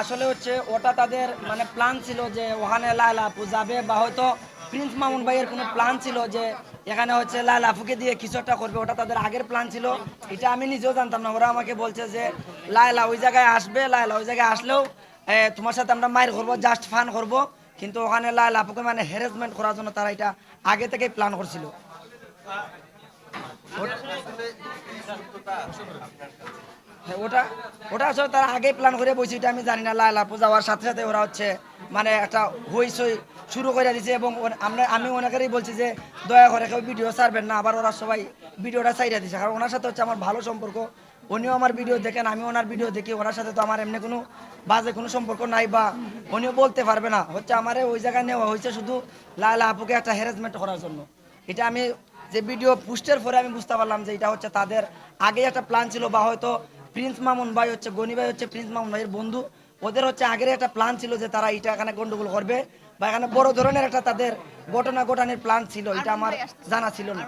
আসলে হচ্ছে ওটা তাদের মানে প্ল্যান ছিল যে ওখানে লায়লা আপু যাবে বা হয়তো প্রিন্স মামুন ভাইয়ের কোনো প্ল্যান ছিল যে এখানে হচ্ছে লায়লা আপুকে দিয়ে কিছু একটা করবে ওটা তাদের আগের প্ল্যান ছিল। এটা আমি নিজেও জানতাম না ওরা আমাকে বলছে যে লায়লা ওই জায়গায় আসবে লায়লা ওই জায়গায় আসলেও তোমার সাথে আমরা মায়ের করব জাস্ট ফান করব। কিন্তু ওখানে লায়লা আপুকে মানে হ্যারাসমেন্ট করার জন্য তারা এটা আগে থেকেই প্ল্যান করছিল। হ্যাঁ, ওটা ওটা আসলে তারা আগেই প্ল্যান করে বসে এটা আমি জানি না লালা যাওয়ার সাথে সাথে ওরা হচ্ছে মানে একটা হইসই শুরু করে দিছে এবং আমরা আমি ওনাকেই বলছি যে দয়া করে কেউ ভিডিও ছাড়বেন না আবার ওরা সবাই ভিডিওটা চাইরা দিছে। কারণ ওনার সাথে হচ্ছে আমার ভালো সম্পর্ক উনিও আমার ভিডিও দেখেন আমি ওনার ভিডিও দেখি ওনার সাথে তো আমার এমনি কোনো বাজে কোনো সম্পর্ক নাই বা উনিও বলতে পারবে না। হচ্ছে আমার ওই জায়গায় নেওয়া হয়েছে শুধু লালা আপুকে একটা হ্যারাসমেন্ট করার জন্য। এটা আমি যে ভিডিও পোস্টের পরে আমি বুঝতে পারলাম যে এটা হচ্ছে তাদের আগে একটা প্ল্যান ছিল বা হয়তো প্রিন্স মামুন ভাই হচ্ছে গনি ভাই হচ্ছে প্রিন্স মামুন ভাইয়ের বন্ধু। ওদের হচ্ছে আগের একটা প্ল্যান ছিল যে তারা এটা এখানে গন্ডগোল করবে। বা এখানে বড় ধরনের একটা তাদের ঘটনা ঘটানোর প্ল্যান ছিল এটা আমার জানা ছিল না।